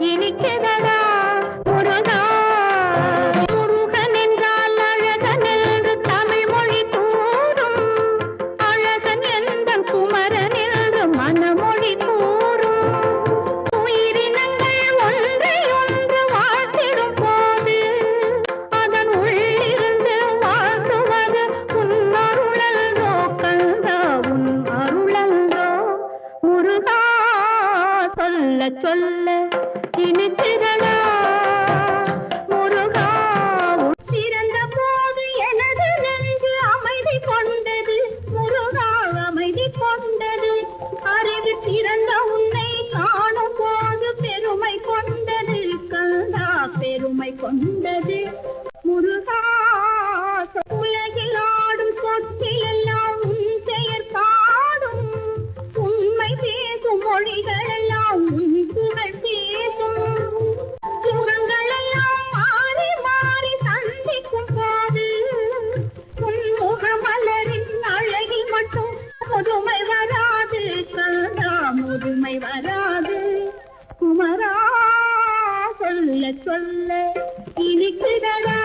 இனிக்குதடா முருகா சொல்ல சொல்ல இனித்திரளா முருகா பிறந்த போது எனது நெஞ்சு அமைதி கொண்டது. முருகா அமைதி கொண்டது. அறிவு திறந்த உன்னை காணும் போது பெருமை கொண்டது. கந்தா பெருமை கொண்டது. முருகா உலகில் ஆடும் சொத்தில் எல்லாம் உன் பெயர் பாடும். உண்மை பேசும் மொழிகள் எல்லாம் முதுமை வராது கந்தா முதுமை வராது. குமரா சொல்ல சொல்ல இனிக்குதடா